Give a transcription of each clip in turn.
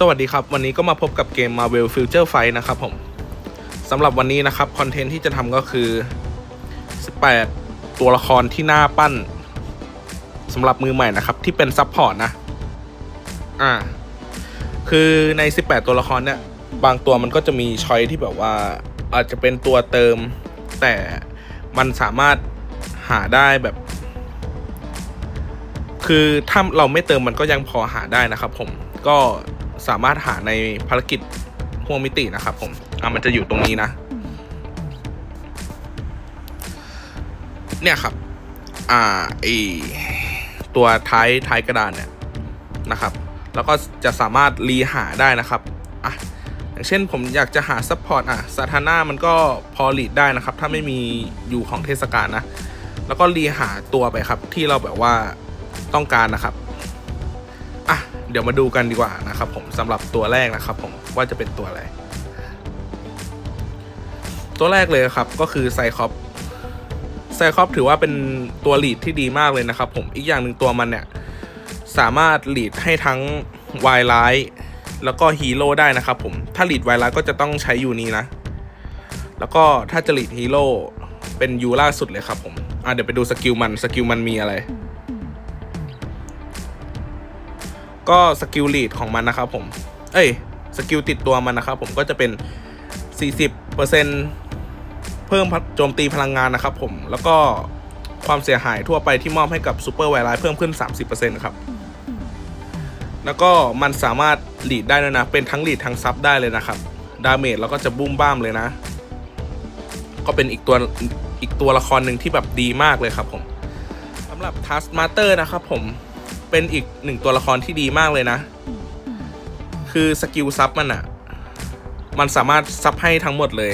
สวัสดีครับ วันนี้ก็มาพบกับเกม Marvel Future Fight นะครับผมสำหรับวันนี้นะครับ คอนเทนต์ที่จะทำก็คือ 18 ตัวละครที่น่าปั้นสำหรับมือใหม่นะครับ ที่เป็นซับพอร์ตนะ อ่า คือใน 18 ตัวละครเนี่ย บางตัวมันก็จะมีช้อยที่แบบว่า อาจจะเป็นตัวเติม แต่มันสามารถหาได้แบบ คือถ้าเราไม่เติมมันก็ยังพอหาได้นะครับผมก็ สามารถหาในภารกิจห่วงมิตินะครับผมอะมันจะอยู่ตรงนี้นะ เนี่ยครับ อ่าไอตัวท้ายท้ายกระดานเนี่ยนะครับ แล้วก็จะสามารถรีหาได้นะครับอะอย่างเช่นผมอยากจะหาซัพพอร์ตอะสถานะมันก็พอรีดได้นะครับ ถ้าไม่มีอยู่ของเทศกาลนะ แล้วก็รีหาตัวไปครับ ที่เราแบบว่าต้องการนะครับ เดี๋ยวมาดูกันดีกว่านะครับผมสำหรับตัวแรกนะครับผมว่าจะเป็นตัวอะไร ตัวแรกเลยครับก็คือไซคอปไซคอปถือว่าเป็นตัวลีดที่ดีมากเลยนะครับผมอีกอย่างหนึ่งตัวมันเนี่ยสามารถลีดให้ทั้งวายไลท์แล้วก็ฮีโร่ได้นะครับผมถ้าลีดวายไลท์ก็จะต้องใช้ยูนี้นะ แล้วก็ถ้าจะลีดฮีโร่เป็นยูล่าสุดเลยครับผมอะเดี๋ยวไปดูสกิลมันสกิลมันมีอะไร ก็สกิลลีดของมันนะครับผม เอ้ยสกิลติดตัวมันนะครับผมก็จะเป็น 40%เพิ่มโจมตีพลังงานนะครับผม แล้วก็ความเสียหายทั่วไปที่มอบให้กับซูเปอร์ไวรัสเพิ่มขึ้น 30%ครับ แล้วก็มันสามารถลีดได้ด้วยนะ เป็นทั้งลีดทั้งซับได้เลยนะครับ ดาเมจแล้วก็จะบุ้มบ้ามเลยนะ ก็เป็นอีกตัวอีกตัวละครหนึ่งที่แบบดีมากเลยครับผมสำหรับทัสมาเตอร์นะครับผม เป็นอีกหนึ่งตัวละครที่ดีมากเลยนะ คือสกิลซับมันอะมันสามารถซับให้ทั้งหมดเลย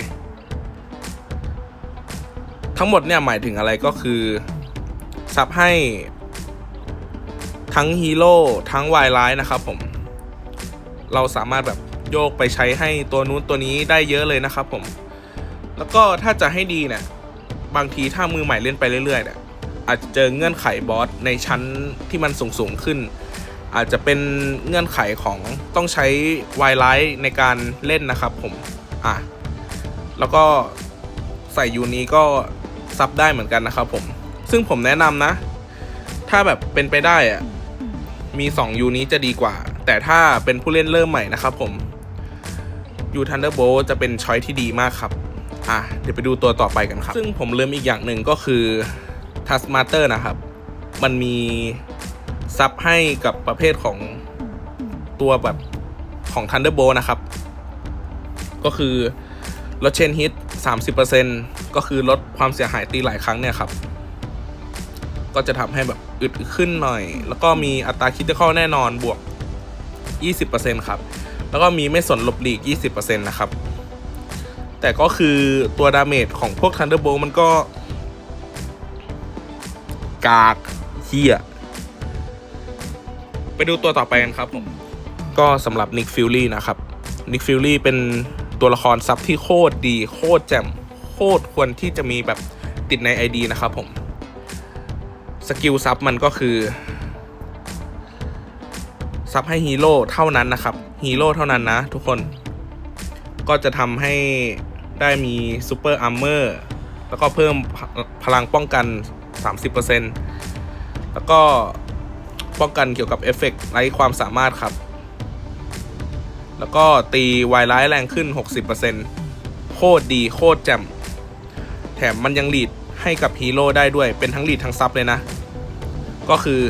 ทั้งหมดเนี่ยหมายถึงอะไรก็คือ ซับให้ทั้งฮีโร่ทั้งวายไลท์นะครับผม เราสามารถแบบโยกไปใช้ให้ตัวนู้นตัวนี้ได้เยอะเลยนะครับผม แล้วก็ถ้าจะให้ดีเนี่ย บางทีถ้ามือใหม่เล่นไปเรื่อยๆเนี่ย อาจจะเจอเงื่อนไขบอสในชั้นที่มันสูงสูงขึ้น อาจจะเป็นเงื่อนไขของต้องใช้ไวไลท์ในการเล่นนะครับผมอะแล้วก็ใส่ยูนี้ก็ซับได้เหมือนกันนะครับผม ซึ่งผมแนะนำนะ ถ้าแบบเป็นไปได้อะมี2ยูนี้จะดีกว่า แต่ถ้าเป็นผู้เล่นเริ่มใหม่นะครับผมยูทันเดอร์โบจะเป็นช้อยที่ดีมากครับ อะ เดี๋ยวไปดูตัวต่อไปกันครับ ซึ่งผมลืมอีกอย่างหนึ่งก็คือ ทัสมาเตอร์นะครับ มันมีซับให้กับประเภทของตัวแบบของ Thunderbolt นะครับ ก็คือลดเชนฮิต30%ก็คือลดความเสียหายตีหลายครั้งเนี่ยครับ ก็จะทำให้แบบอึดขึ้นหน่อย แล้วก็มีอัตราคิดเข้าแน่นอนบวก 20%ครับ แล้วก็มีไม่สนลบหลีก 20%นะครับ แต่ก็คือตัวดาเมจของพวก Thunderbolt มันก็ กากเฮียไปดูตัวต่อไปกันครับผม ก็สำหรับ Nick Fury นะครับ Nick Fury เป็นตัวละครซับที่โคตรดี โคตรแจ่มโคตรควรที่จะมีแบบติดใน ID นะครับผม สกิลซับมันก็คือ ซับให้ฮีโร่เท่านั้นนะครับฮีโร่เท่านั้นนะ ทุกคน ก็จะทำให้ได้มีซูเปอร์อาร์เมอร์แล้วก็เพิ่มพพลังป้องกัน 30%แล้วก็ป้องกันเกี่ยวกับเอฟเฟกต์ไร้ความสามารถครับ แล้วก็ตีวายร้ายแรงขึ้น 60%โคตรดีโคตรแจ่มแถมมันยังลีดให้กับฮีโร่ได้ด้วยเป็นทั้งลีดทั้งซับเลยนะ ก็คือ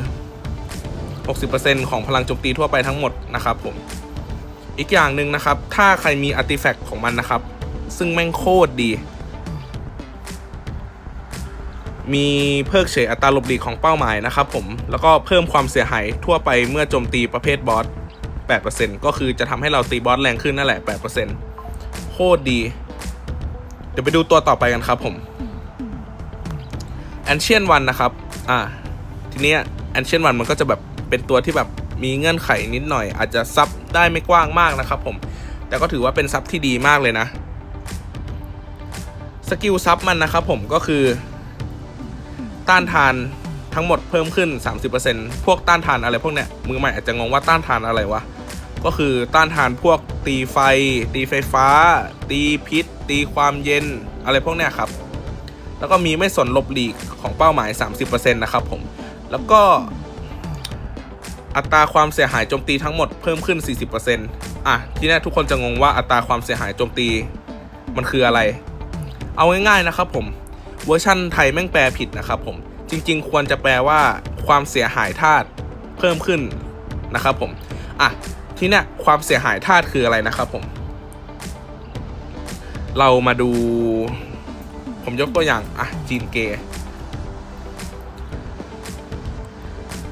60%ของพลังโจมตีทั่วไปทั้งหมดนะครับผม อีกอย่างหนึ่งนะครับ ถ้าใครมีอาร์ติแฟกต์ของมันนะครับ ซึ่งแม่งโคตรดี มีเพิกเฉยอัตราหลบหลีกของเป้าหมายนะครับผม แล้วก็เพิ่มความเสียหายทั่วไปเมื่อโจมตีประเภทบอส 8%ก็คือจะทำให้เราตีบอสแรงขึ้นนั่นแหละ 8%โคตรดี เดี๋ยวไปดูตัวต่อไปกันครับผม a n c i e n t One นะครับ อ่า ทีเนี้ย Ancient One มันก็จะแบบเป็นตัวที่แบบมีเงื่อนไขนิดหน่อย อาจจะซับได้ไม่กว้างมากนะครับผม แต่ก็ถือว่าเป็นซับที่ดีมากเลยนะ สกิลซับมันนะครับผมก็คือ ต้านทานทั้งหมดเพิ่มขึ้น 30%พวกต้านทานอะไรพวกเนี้ยมือใหม่อาจจะงงว่าต้านทานอะไรวะ ก็คือต้านทานพวกตีไฟ ตีไฟฟ้า ตีพิษ ตีความเย็นอะไรพวกเนี้ยครับ แล้วก็มีไม่สนลบหลีกของเป้าหมาย 30%นะครับผม แล้วก็อัตราความเสียหายโจมตีทั้งหมดเพิ่มขึ้น 40%อะ ที่แน่ทุกคนจะงงว่าอัตราความเสียหายโจมตีมันคืออะไร เอาง่ายๆนะครับผม เวอร์ชั่นไทยแม่งแปลผิดนะครับผมจริง ๆ ควรจะแปลว่าความเสียหายธาตุเพิ่มขึ้นนะครับผมอะที่เนี้ยความเสียหายธาตุคืออะไรนะครับผม เรามาดู ผมยกตัวอย่างอะจีนเกย์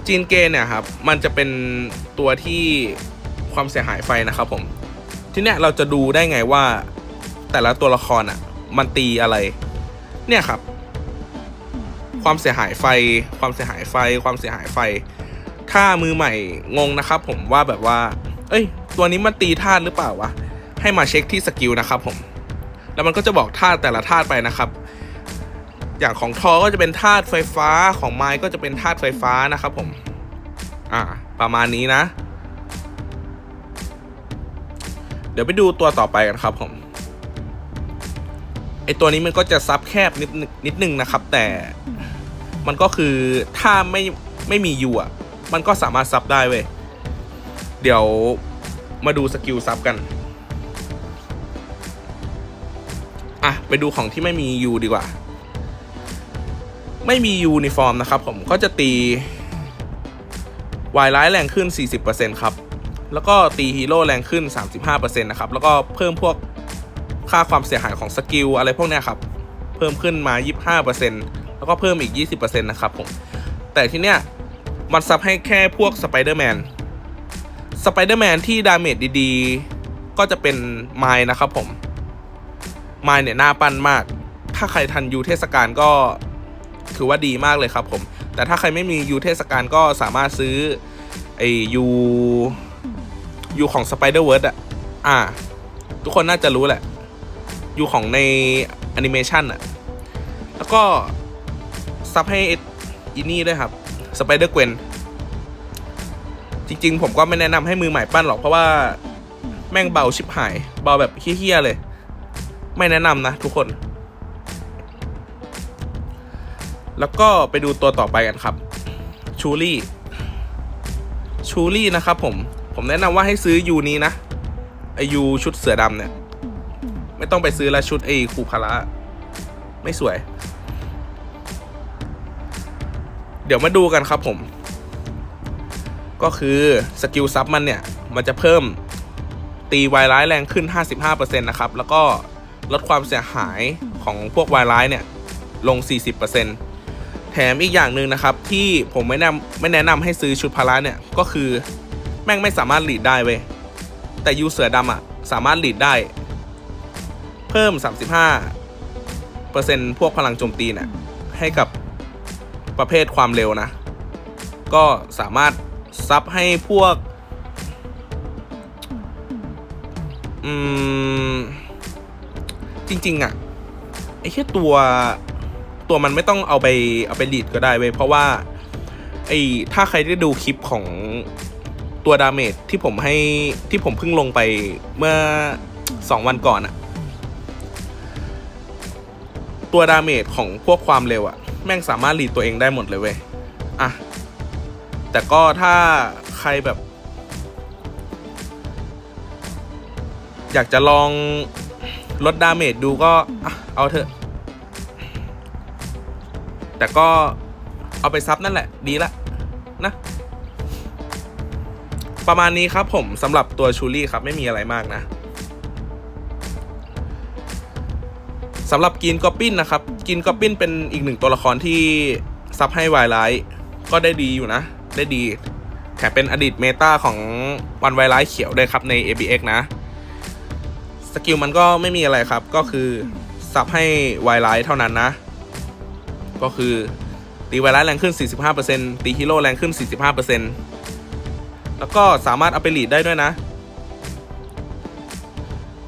จีนเกย์เนี่ยครับมันจะเป็นตัวที่ความเสียหายไฟนะครับผม ที่เนี้ยเราจะดูได้ไงว่าแต่ละตัวละครอะ มันตีอะไร เนี่ยครับ ความเสียหายไฟ ความเสียหายไฟ ความเสียหายไฟ ถ้ามือใหม่งงนะครับ ผมว่าแบบว่า เอ้ย ตัวนี้มันตีธาตุหรือเปล่าวะ ให้มาเช็คที่สกิลนะครับผม แล้วมันก็จะบอกธาตุแต่ละธาตุไปนะครับ อย่างของทอก็จะเป็นธาตุไฟฟ้า ของไม้ก็จะเป็นธาตุไฟฟ้านะครับผม อ่า ประมาณนี้นะ เดี๋ยวไปดูตัวต่อไปกันครับผม ไอตัวนี้มันก็จะซับแคบนิดนิดนึงนะครับ แต่มันก็คือถ้าไม่ไม่มียูอะ มันก็สามารถซับได้เว้ย เดี๋ยวมาดูสกิลซับกัน อะ ไปดูของที่ไม่มียูดีกว่า ไม่มียูนิฟอร์มนะครับผมก็จะตีวายร้ายแรงขึ้น 40%ครับ แล้วก็ตีฮีโร่แรงขึ้น 35%นะครับ แล้วก็เพิ่มพวก ค่าความเสียหายของสกิลอะไรพวกนี้ครับ เพิ่มขึ้นมา 25%แล้วก็เพิ่มอีก 20%นะครับผม แต่ที่เนี้ยมันซับให้แค่พวกสไปเดอร์แมน สไปเดอร์แมนที่ดาเมจดีๆ ก็จะเป็นไมล์นะครับผม ไมล์เนี่ยหน่าปั้นมาก ถ้าใครทันยูเทศกาลก็ถือว่าดีมากเลยครับผม แต่ถ้าใครไม่มียูเทศกาลก็สามารถซื้อไอยูยูของสไปเดอร์เวิร์ดอะอ่า ทุกคนน่าจะรู้แหละ ยู่ของในแอนิเมชันอะแล้วก็ซับให้อินี่ด้วยครับสไปเดอร์เกวนจริงๆ ผมก็ไม่แนะนำให้มือใหม่ปั้นหรอกเพราะว่าแม่งเบาชิบหาย เบาแบบเฮี้ยๆเลย ไม่แนะนำนะทุกคน แล้วก็ไปดูตัวต่อไปกันครับชูรี่ชูรี่นะครับผม ผมแนะนำว่าให้ซื้อยูนี้นะไอยูชุดเสือดำเนี่ย ไม่ต้องไปซื้อละชุดไอ้คูพาระไม่สวย เดี๋ยวมาดูกันครับผม ก็คือสกิลซับมันเนี่ย มันจะเพิ่มตีวายร้ายแรงขึ้น 55%นะครับ แล้วก็ลดความเสียหายของพวกวายร้ายเนี่ย ลง 40%แถมอีกอย่างหนึ่งนะครับ ที่ผมไม่แนะไม่แนะนำให้ซื้อชุดพาระเนี่ย ก็คือแม่งไม่สามารถหลีดได้เว้ยแต่ยูเสือดำอะสามารถหลีดได้ เพิ่ม 35%พวกพลังโจมตีเนี่ยให้กับประเภทความเร็วนะ ก็สามารถซับให้พวก อืม จริง ๆอะไอ้แค่ตัวตัวมันไม่ต้องเอาไปเอาไปลีดก็ได้เว้ยเพราะว่าไอ้ถ้าใครได้ดูคลิปของตัวดาเมจที่ผมให้ที่ผมเพิ่งลงไปเมื่อสองวันก่อนอะ ตัวดาเมจของพวกความเร็วอะแม่งสามารถลีดตัวเองได้หมดเลยเว้ยอะแต่ก็ถ้าใครแบบ อยากจะลองลดดาเมจดูก็เอาเถอะ แต่ก็เอาไปซับนั่นแหละ ดีละนะ ประมาณนี้ครับผมสำหรับตัวชูรี่ครับไม่มีอะไรมากนะ สำหรับกินกอปินนะครับกินกอปินเป็นอีกหนึ่งตัวละครที่ซับให้วายไลท์ก็ได้ดีอยู่นะ ได้ดี แถมเป็นอดีตเมตาของวันไวไลท์เขียวด้วยครับใน ABX นะ สกิลมันก็ไม่มีอะไรครับ ก็คือซับให้วายไลท์เท่านั้นนะ ก็คือตีไวไลท์แรงขึ้น 45%ตีฮีโร่แรงขึ้น 45%แล้วก็สามารถเอาไปลีดได้ด้วยนะ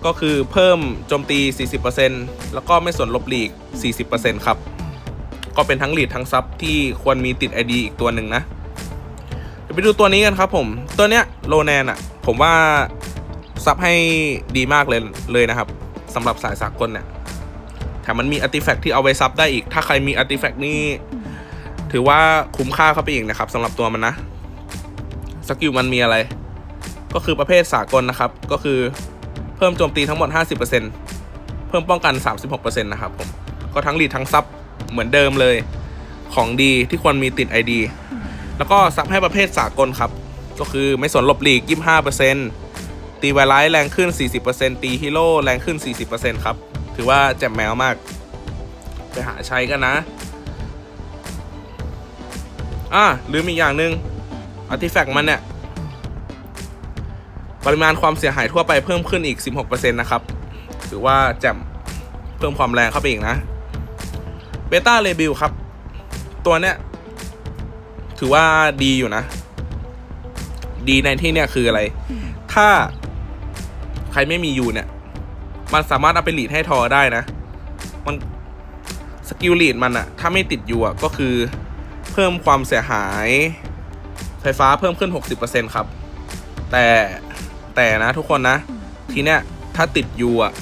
ก็คือเพิ่มโจมตี 40%แล้วก็ไม่ส่วนลบหลีก 40%ครับ ก็เป็นทั้งหลีดทั้งซับที่ควรมีติด ID อีกตัวหนึ่งนะเดี๋ยวไปดูตัวนี้กันครับผม ตัวเนี้ยโลแนนอะผมว่าซับให้ดีมากเลยเลยนะครับสำหรับสายสากลเนี่ยแถมมันมีอาร์ติแฟกต์ที่เอาไว้ซับได้อีก ถ้าใครมีอาร์ติแฟกต์นี่ถือว่าคุ้มค่าเข้าไปอีกนะครับสำหรับตัวมันนะสกิลมันมีอะไร ก็คือประเภทสากลนะครับ ก็คือ เพิ่มโจมตีทั้งหมด 50%เพิ่มป้องกัน 36%นะครับผม ก็ทั้งลีดทั้งซับเหมือนเดิมเลย ของดีที่ควรมีติด ID แล้วก็ซับให้ประเภทสากลครับ ก็คือไม่สนหลบหลีก 25%ตีไวไลท์แรงขึ้น 40%ตีฮีโร่แรงขึ้น 40%ครับ ถือว่าแจ่มแมวมาก ไปหาใช้กันนะอ่าลืมอีกอย่างหนึ่งอาร์ติแฟกต์มันเนี่ย ปริมาณความเสียหายทั่วไปเพิ่มขึ้นอีก 16%นะครับถือว่าแจ่มเพิ่มความแรงเข้าไปอีกนะเบต้าเรบิวครับ ตัวเนี้ยถือว่าดีอยู่นะ ดีในที่เนี่ยคืออะไร ถ้าใครไม่มียูเนี่ย มันสามารถเอาไปหลีดให้ทอได้นะ มันสกิลหลีดมันอะถ้าไม่ติดยูอะก็คือเพิ่มความเสียหาย ไฟฟ้าเพิ่มขึ้น 60%ครับ แต่ แต่นะทุกคนนะ ทีเนี้ยถ้าติดยูอะ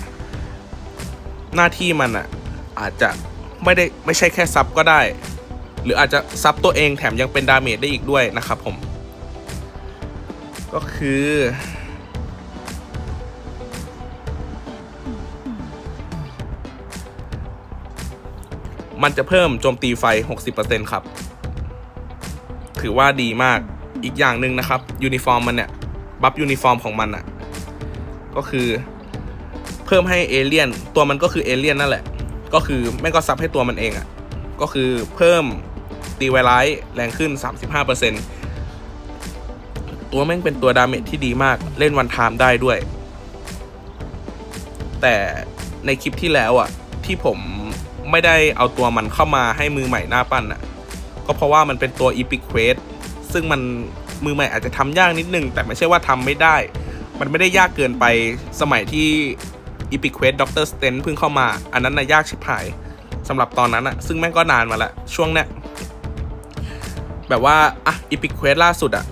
หน้าที่มันอะอาจจะไม่ได้ไม่ใช่แค่ซับก็ได้ หรืออาจจะซับตัวเองแถมยังเป็นดาเมจได้อีกด้วยนะครับผม ก็คือมันจะเพิ่มโจมตีไฟ 60%ครับ ถือว่าดีมาก อีกอย่างหนึ่งนะครับ ยูนิฟอร์มมันเนี่ย บัฟยูนิฟอร์มของมันอะ่ะ ก็คือเพิ่มให้เอเลียน ตัวมันก็คือเอเลียนนั่นแหละ ก็คือแม่งก็ซับให้ตัวมันเองอะ่ะ ก็คือเพิ่มตีไวไลท์แรงขึ้น 35%ตัวแม่งเป็นตัวดาเมจที่ดีมากเล่นวันไทม์ได้ด้วย แต่ในคลิปที่แล้วอะ่ะ ที่ผมไม่ได้เอาตัวมันเข้ามาให้มือใหม่หน้าปั้นอะ ก็เพราะว่ามันเป็นตัว Epic Quest ซึ่งมัน มือใหม่อาจจะทำยากนิดนึง แต่ไม่ใช่ว่าทำไม่ได้ มันไม่ได้ยากเกินไปสมัยที่ Epic Quest Doctor Strange เพิ่งเข้ามา อันนั้นน่ะยากชิบหายสำหรับตอนนั้นอะซึ่งแม่งก็นานมาละช่วงเนี้ยแบบว่าอะ Epic Quest ล่าสุดอะ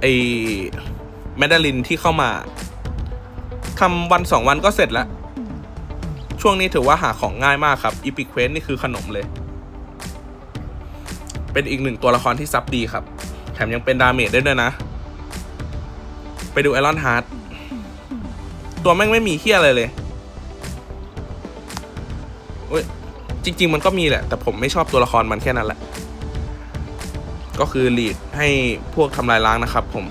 ไอแมดลินที่เข้ามาทำวันสองวันก็เสร็จแล้ว ช่วงนี้ถือว่าหาของง่ายมากครับ Epic Quest นี่คือขนมเลย เป็นอีกหนึ่งตัวละครที่ซับดีครับ แถมยังเป็นดาเมจได้ด้วยนะ ไปดูไอรอนฮาร์ดตัวแม่งไม่มีเฮี้ยอะไรเลยเว้ยจริง ๆ มันก็มีแหละ แต่ผมไม่ชอบตัวละครมันแค่นั้นแหละ ก็คือลีดให้พวกทำลายล้างนะครับผม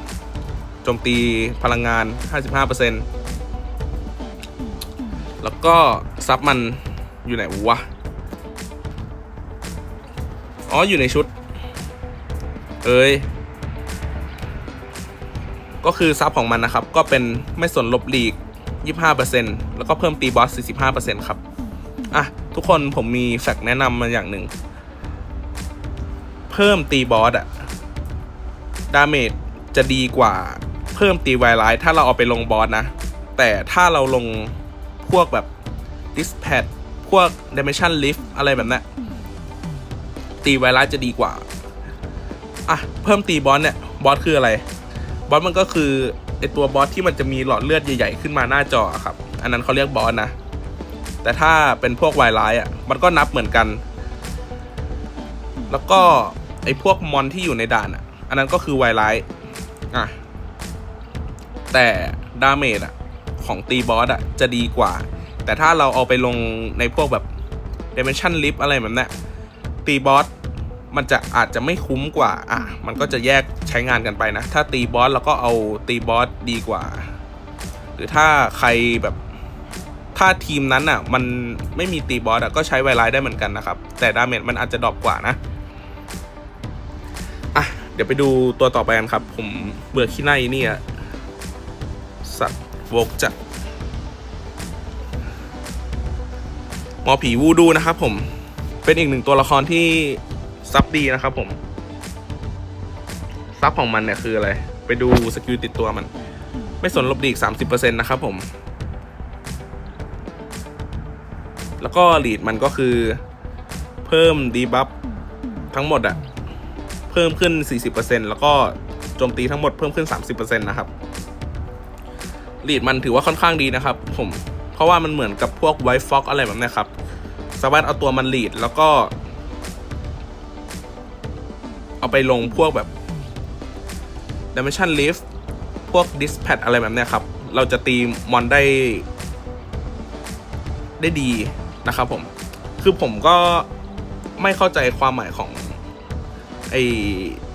โจมตีพลังงาน 55%แล้วก็ซับมันอยู่ไหนวะ อ๋อ อยู่ในชุด เอ้ยก็คือซับของมันนะครับ ก็เป็นไม่ส่วนลบลีก 25%แล้วก็เพิ่มตีบอส 45%ครับ อะ ทุกคนผมมีแฟกแนะนำมาอย่างหนึ่ง เพิ่มตีบอสอะดาเมจจะดีกว่าเพิ่มตีไวไลท์ถ้าเราเอาไปลงบอสนะ แต่ถ้าเราลงพวกแบบ dispatch พวก dimension lift อะไรแบบนั้นตีไวรัสจะดีกว่า อะเพิ่มตีบอสเนี่ยบอสคืออะไรบอสมันก็คือไอตัวบอสที่มันจะมีหลอดเลือดใหญ่ๆขึ้นมาหน้าจอครับ อันนั้นเขาเรียกบอสนะ แต่ถ้าเป็นพวกไวรัสอะมันก็นับเหมือนกัน แล้วก็ไอพวกมอนที่อยู่ในด่านอะ อันนั้นก็คือไวรัสอะแต่ดาเมจอะของตีบอสอะจะดีกว่า แต่ถ้าเราเอาไปลงในพวกแบบ Dimension Lift อะไรแบบนั้นตีบอส มันจะอาจจะไม่คุ้มกว่า อะ มันก็จะแยกใช้งานกันไปนะ ถ้าตีบอสแล้วก็เอาตีบอสดีกว่า หรือถ้าใครแบบ ถ้าทีมนั้นอะ มันไม่มีตีบอสอะ ก็ใช้ไวไลท์ได้เหมือนกันนะครับ แต่ดาเมจมันอาจจะดรอปกว่านะ อะ เดี๋ยวไปดูตัวต่อไปกันครับ ผมเบื่อขี้หน้าอีเนี่ยสัตว์วกจัดหมอผีวูดูนะครับผมเป็นอีกหนึ่งตัวละครที่ ซับดีนะครับผม ซับของมันเนี่ยคืออะไร ไปดูสกิลติดตัวมัน ไม่สนลบดีอีก30%นต์นะครับผม แล้วก็ลีดมันก็คือ เพิ่มดีบัฟทั้งหมดอะเพิ่มขึ้น 40%แล้วก็โจมตีทั้งหมดเพิ่มขึ้น 30%นะครับลีดมันถือว่าค่อนข้างดีนะครับ ผมเพราะว่ามันเหมือนกับพวกไวท์ฟ็อกอะไรแบบนี้ครับสามารถเอาตัวมันลีดแล้วก็ เอาไปลงพวกแบบ Dimension Lift พวก Dispatch อะไรแบบเนี้ยครับ เราจะตีมอนได้ ได้ดีนะครับผม คือผมก็ไม่เข้าใจความหมายของไอ้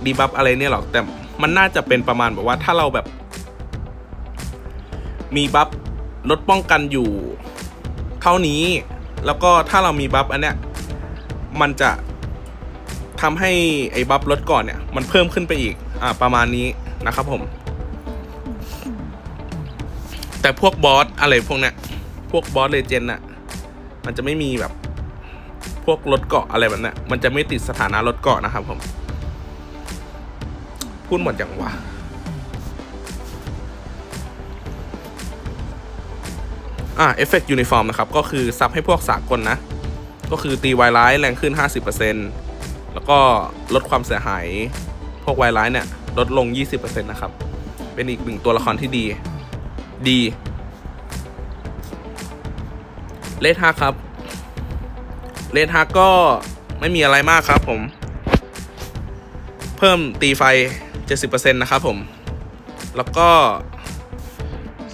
ดีบัฟอะไรเนี่ยหรอก แต่มันน่าจะเป็นประมาณแบบว่าถ้าเราแบบ มีบัฟลดป้องกันอยู่ เท่านี้ แล้วก็ถ้าเรามีบัฟอันเนี้ย มันจะ ทำให้ไอ้บัฟลดก่อนเนี่ยมันเพิ่มขึ้นไปอีกอ่าประมาณนี้นะครับผม แต่พวกบอสอะไรพวกเนี้ยพวกบอสเลเจนด์น่ะมันจะไม่มีแบบพวกรถเกาะอะไรแบบเนี้ยมันจะไม่ติดสถานะรถเกาะนะครับผม พูดหมดอย่างวะอ่าเอฟเฟกต์ยูนิฟอร์มนะครับ ก็คือซับให้พวกสากลนะ ก็คือตีไวร้ายแรงขึ้น 50% แล้วก็ลดความเสียหาย พวกไวร้ายเนี่ย ลดลง 20%นะครับ เป็นอีกหนึ่งตัวละครที่ดี ดี เลทาครับ เลทาก็ไม่มีอะไรมากครับผม เพิ่มตีไฟ 70%นะครับผม แล้วก็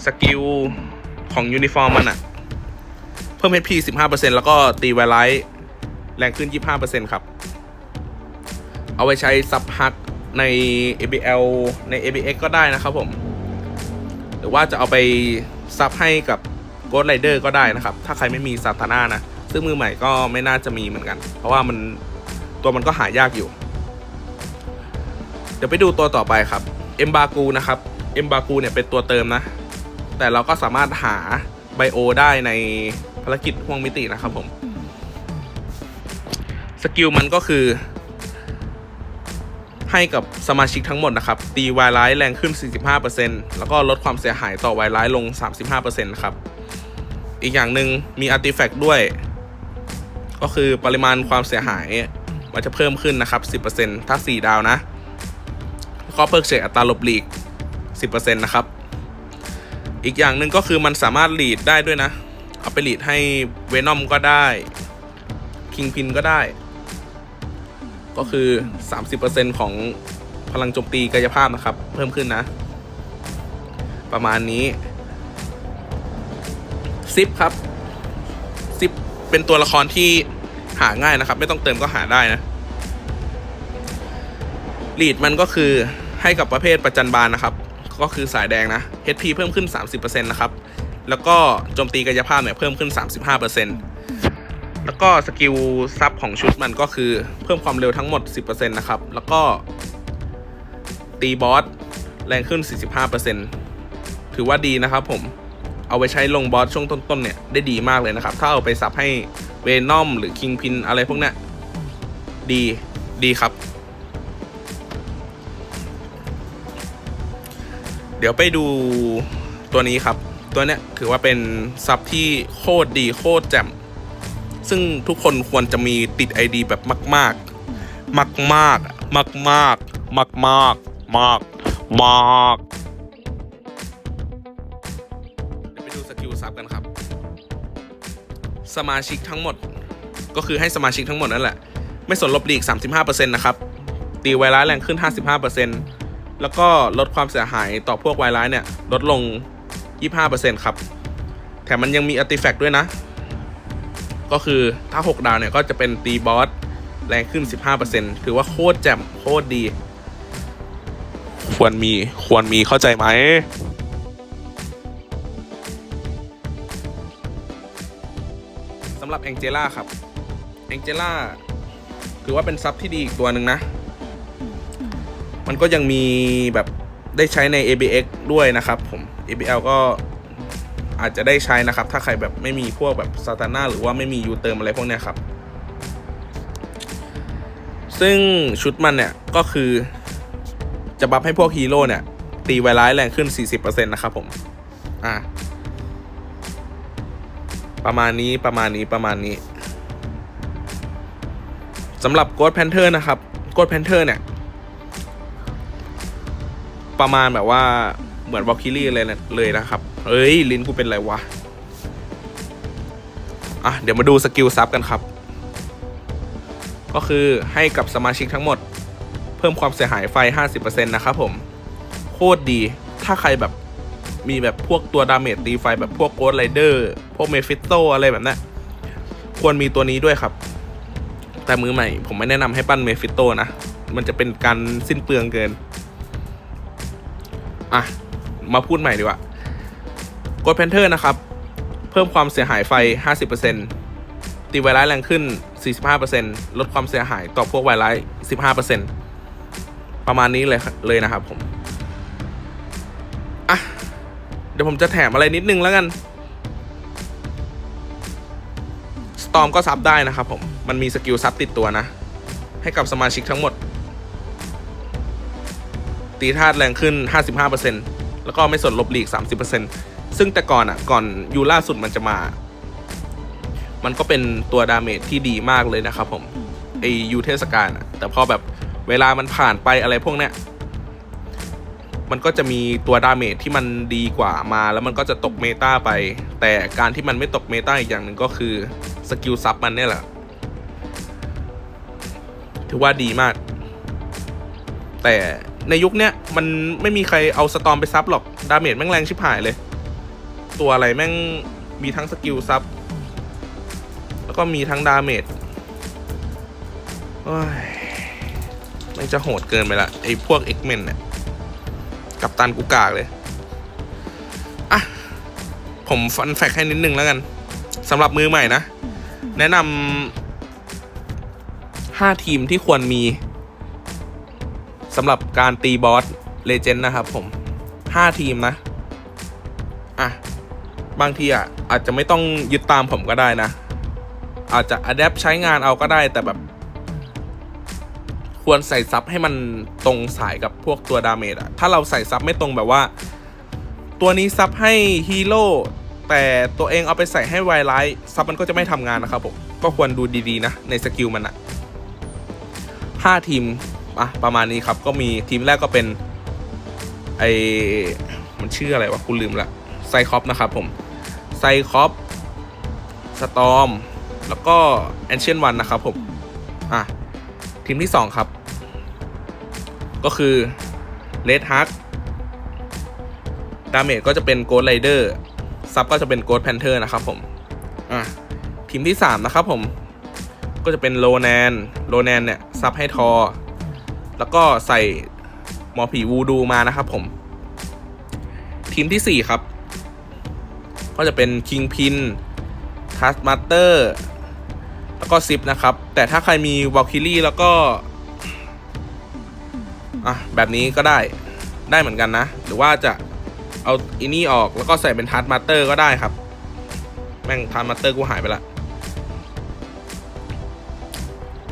สกิล ของยูนิฟอร์มมันอะเพิ่ม HP 15%แล้วก็ตีไวไลท์แรงขึ้น 25%ครับ เอาไว้ใช้ซับฮักใน ABL ใน ABX ก็ได้นะครับผม หรือว่าจะเอาไปซับให้กับ Ghost Rider ก็ได้นะครับ ถ้าใครไม่มีซาตาน่านะ ซึ่งมือใหม่ก็ไม่น่าจะมีเหมือนกัน เพราะว่ามันตัวมันก็หายากอยู่ เดี๋ยวไปดูตัวต่อไปครับ เอ็มบากูนะครับ เอ็มบากูเนี่ยเป็นตัวเติมนะ แต่เราก็สามารถหาไบโอได้ในภารกิจห่วงมิตินะครับผม สกิลมันก็คือ ให้กับสมาชิกทั้งหมดนะครับ ตีวายร้ายแรงขึ้น 45%แล้วก็ลดความเสียหายต่อวายร้ายลง 35%นะครับอีกอย่างหนึ่งมีอาร์ติแฟกต์ด้วย ก็คือปริมาณความเสียหายมันจะเพิ่มขึ้นนะครับ 10%ถ้า 4 ดาวนะก็เพิกเฉยอัตราลบหลีก 10%นะครับ อีกอย่างหนึ่งก็คือมันสามารถหลีดได้ด้วยนะ เอาไปหลีดให้เวนอมก็ได้ คิงพินก็ได้ ก็คือ 30%ของพลังโจมตีกายภาพนะครับ เพิ่มขึ้นนะ ประมาณนี้ซิปครับซิปเป็นตัวละครที่หาง่ายนะครับ ไม่ต้องเติมก็หาได้นะลีดมันก็คือให้กับประเภทประจันบานนะครับ ก็คือสายแดงนะ HP เพิ่มขึ้น 30%นะครับ แล้วก็โจมตีกายภาพเนี่ยเพิ่มขึ้น 35% แล้วก็สกิลซับของชุดมันก็คือเพิ่มความเร็วทั้งหมด 10%นะครับ แล้วก็ตีบอสแรงขึ้น 45%ถือว่าดีนะครับผม เอาไปใช้ลงบอสช่วงต้นๆเนี่ยได้ดีมากเลยนะครับ ถ้าเอาไปซับให้เวนอมหรือคิงพินอะไรพวกเนี้ยดีดีครับ เดี๋ยวไปดูตัวนี้ครับ ตัวเนี้ยถือว่าเป็นซับที่โคตรดีโคตรแจ่ม ซึ่งทุกคนควรจะมีติด ID แบบมาก ๆ มากมากมากมากมากมากมากมากเดี๋ยวไปดูสกิลซับกันครับ สมาชิกทั้งหมด ก็คือให้สมาชิกทั้งหมดนั่นแหละ ไม่สนลบหลีก 35%นะครับ ตีไวร้ายแรงขึ้น 55%แล้วก็ลดความเสียหายต่อพวกไวร้ายเนี่ย ลดลง 25%ครับ แถมมันยังมีอาร์ติแฟกต์ด้วยนะ ก็คือถ้า 6 ดาวเนี่ยก็จะเป็นตีบอสแรงขึ้น 15%ถือว่าโคตรแจ่มโคตรดี ควรมีควรมีเข้าใจไหมสำหรับแองเจล่าครับแองเจล่าถือว่าเป็นซับที่ดีอีกตัวหนึ่งนะ มันก็ยังมีแบบได้ใช้ใน ABX ด้วยนะครับผม ABL ก็ อาจจะได้ใช้นะครับ ถ้าใครแบบไม่มีพวกแบบซาตาน่าหรือว่าไม่มียูเติมอะไรพวกนี้ครับ ซึ่งชุดมันเนี่ยก็คือ จะบัฟให้พวกฮีโร่เนี่ย ตีไวร้ายแรงขึ้น 40%นะครับผมอะประมาณนี้ประมาณนี้ประมาณนี้สำหรับ Ghost Panther นะครับ Ghost Panther เนี่ย ประมาณแบบว่า เหมือนวอลคิรี่เลยนะเลยนะครับ เอ้ย ลิ้นกูเป็นไรวะ อะ เดี๋ยวมาดูสกิลซับกันครับ ก็คือให้กับสมาชิกทั้งหมด เพิ่มความเสียหายไฟ 50%นะครับผม โคตรดี ถ้าใครแบบมีแบบพวกตัวดาเมจตีไฟแบบพวกโกดไรเดอร์พวกเมฟิโตอะไรแบบนั้นควรมีตัวนี้ด้วยครับ แต่มือใหม่ ผมไม่แนะนำให้ปั้นเมฟิโตนะ มันจะเป็นการสิ้นเปลืองเกิน อะ มาพูดใหม่ดีกว่า กดแพนเทอร์นะครับ เพิ่มความเสียหายไฟ 50%ตีไวรัสแรงขึ้น 45%ลดความเสียหายต่อพวกไวรัส15%ประมาณนี้เลยเลยนะครับผมอะเดี๋ยวผมจะแถมอะไรนิดนึงแล้วกันสตอมก็ซับได้นะครับผม มันมีสกิลซับติดตัวนะ ให้กับสมาชิกทั้งหมด ตีธาตุแรงขึ้น 55% แล้วก็ไม่สนลบหลีก 30%ซึ่งแต่ก่อนอะก่อนยูล่าสุดมันจะมา มันก็เป็นตัวดาเมจที่ดีมากเลยนะครับผมไอยูเทศกาลอะแต่พอแบบเวลามันผ่านไปอะไรพวกเนี้ยมันก็จะมีตัวดาเมจที่มันดีกว่ามา แล้วมันก็จะตกเมตาไป แต่การที่มันไม่ตกเมตาอีกอย่างหนึ่งก็คือสกิลซับมันเนี่ยแหละ ถือว่าดีมาก แต่ ในยุคเนี้ยมันไม่มีใครเอาสตอมไปซับหรอก ดาเมจแม่งแรงชิบหายเลย ตัวอะไรแม่งมีทั้งสกิลซับ แล้วก็มีทั้งดาเมจโอ้ยแมันจะโหดเกินไปละไอ้พวก X-Men เนี่ย กับตันกูกากเลย อะ ผมฟันแฟกให้นิดนึงแล้วกันสำหรับมือใหม่นะ แนะนำห้าทีมที่ควรมี สำหรับการตีบอสเลเจนด์นะครับผมห้าทีมนะ อะ บางทีอะอาจจะไม่ต้องยึดตามผมก็ได้นะ อาจจะอัดแอปใช้งานเอาก็ได้แต่แบบ ควรใส่ซับให้มันตรงสายกับพวกตัวดาเมจอะถ้าเราใส่ซับไม่ตรงแบบว่า ตัวนี้ซับให้ฮีโร่แต่ตัวเองเอาไปใส่ให้ไวไลท์ซับมันก็จะไม่ทำงานนะครับผม ก็ควรดูดีๆนะในสกิลมันอะห้าทีม อะประมาณนี้ครับก็มีทีมแรกก็เป็นไอมันชื่ออะไรวะคุณลืมละไซคอปนะครับผมไซคอปสตอมแล้วก็แอนเชียนวันนะครับผมอะทีมที่2ครับ ก็คือเลดฮักดาเมจก็จะเป็นโกดไรเดอร์ซับก็จะเป็นโกดแพนเทอร์นะครับผมอะทีมที่3นะครับผมก็จะเป็นโลแนนโลแนนเนี่ยซับให้ทอ แล้วก็ใส่หมอผีวูดูมานะครับผม ทีมที่ 4 ครับ ก็จะเป็นคิงพินทัสมาสเตอร์แล้วก็ซิปนะครับ แต่ถ้าใครมีวอลคิลี่แล้วก็อะแบบนี้ก็ได้ได้เหมือนกันนะ หรือว่าจะเอาอินี่ออกแล้วก็ใส่เป็นทัสมาสเตอร์ก็ได้ครับ แม่งทัสมาสเตอร์กูหายไปละ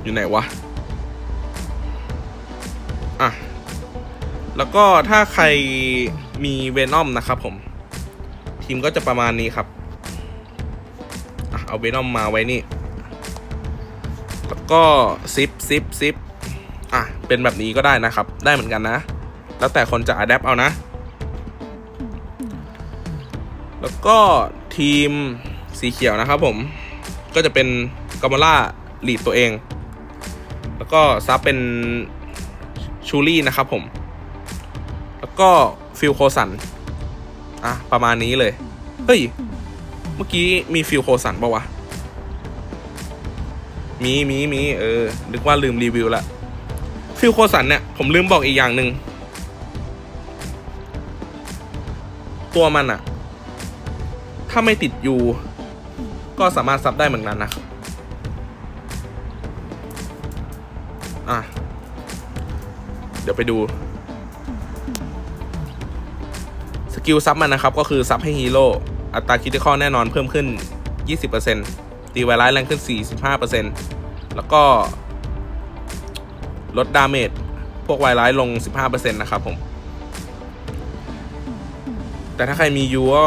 อยู่ไหนวะ แล้วก็ถ้าใครมีเวนอมนะครับผม ทีมก็จะประมาณนี้ครับ เอาเวนอมมาไว้นี่ แล้วก็ซิปซิปซิปอะ เป็นแบบนี้ก็ได้นะครับ ได้เหมือนกันนะ แล้วแต่คนจะอัดแอปเอานะ แล้วก็ทีมสีเขียวนะครับผม ก็จะเป็นกามาล่าลีดตัวเอง แล้วก็ซับเป็นชูรี่นะครับผม ก็ฟิลโคสันอะประมาณนี้เลย เฮ้ย เมื่อกี้มีฟิลโคสันปะวะ มีมีมีเออ นึกว่าลืมรีวิวละฟิลโคสันเนี่ย ผมลืมบอกอีกอย่างหนึ่งตัวมันอะถ้าไม่ติดยูก็สามารถซับได้เหมือนกันนะครับอะ เดี๋ยวไปดู กิลซับมันนะครับ ก็คือซับให้ฮีโร่อัตราคิดคอแน่นอนเพิ่มขึ้น 20%ตีไวรัสแรงขึ้น 45%แล้วก็ลดดาเมจพวกไวรัสลง 15%นะครับผม แต่ถ้าใครมียูก็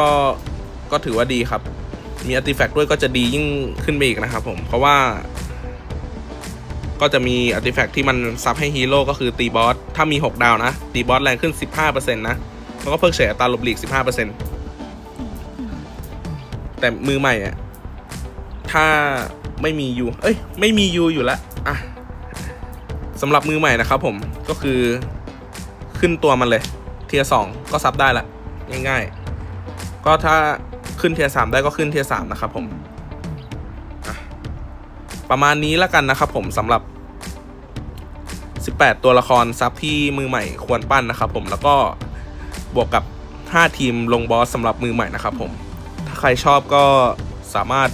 ก็ถือว่าดีครับ มีอาร์ติแฟกต์ด้วยก็จะดียิ่งขึ้นไปอีกนะครับผม เพราะว่า ก็จะมีอาร์ติแฟกต์ที่มันซับให้ฮีโร่ก็คือตีบอส ถ้ามี 6 ดาวนะ ตีบอสแรงขึ้น 15%นะ แล้วก็เพิกเฉยอัตราลบหลีก 15%แต่มือใหม่อะ ถ้าไม่มียูเอ้ย ไม่มียูอยู่ล้วอะสำหรับมือใหม่นะครับผมก็คือขึ้นตัวมันเลย เทียสองก็ซับได้ละง่ายๆ ก็ถ้าขึ้นเทียสามได้ก็ขึ้นเทียสามนะครับผมประมาณนี้ล้วกันนะครับผมสำหรับ 18 ตัวละครซับที่มือใหม่ควรปั้นนะครับผมแล้วก็ บวกกับ 5 ทีมลงบอสสำหรับมือใหม่นะครับผม ถ้าใครชอบก็สามารถ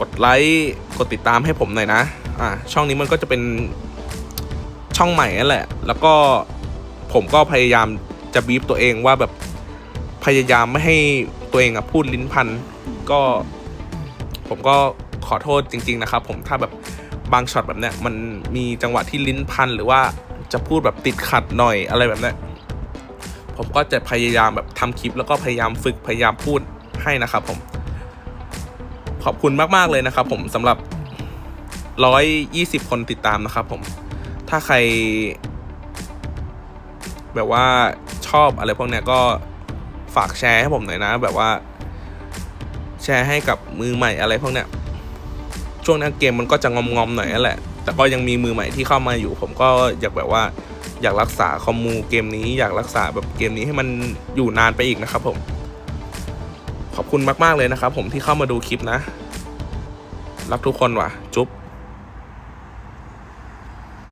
กดไลค์กดติดตามให้ผมหน่อยนะ อ่าช่องนี้มันก็จะเป็นช่องใหม่นั่นแหละ แล้วก็ผมก็พยายามจะบีบตัวเองว่าแบบพยายามไม่ให้ตัวเองอะพูดลิ้นพันก็ ผมก็ขอโทษจริง ๆ นะครับ ผมถ้าแบบบางช็อตแบบเนี้ยมันมีจังหวะที่ลิ้นพันหรือว่าจะพูดแบบติดขัดหน่อยอะไรแบบเนี้ย ผมก็จะพยายามแบบทำคลิป แล้วก็พยายามฝึกพยายามพูดให้นะครับผม ขอบคุณมาก ๆ เลยนะครับ ผมสำหรับ 120 คนติดตามนะครับ ผม ถ้าใคร แบบว่าชอบอะไรพวกเนี้ยก็ฝากแชร์ให้ผมหน่อยนะ แบบว่า แชร์ให้กับมือใหม่อะไรพวกเนี้ยช่วงนี้เกมมันก็จะงอมๆหน่อยนั่นแหละ แต่ก็ยังมีมือใหม่ที่เข้ามาอยู่ ผมก็อยากแบบว่า อยากรักษาคอมมูเกมนี้อยากรักษาแบบเกมนี้ให้มันอยู่นานไปอีกนะครับผม ขอบคุณมาก ๆ เลยนะครับผมที่เข้ามาดูคลิปนะ รักทุกคนว่ะ จุ๊บ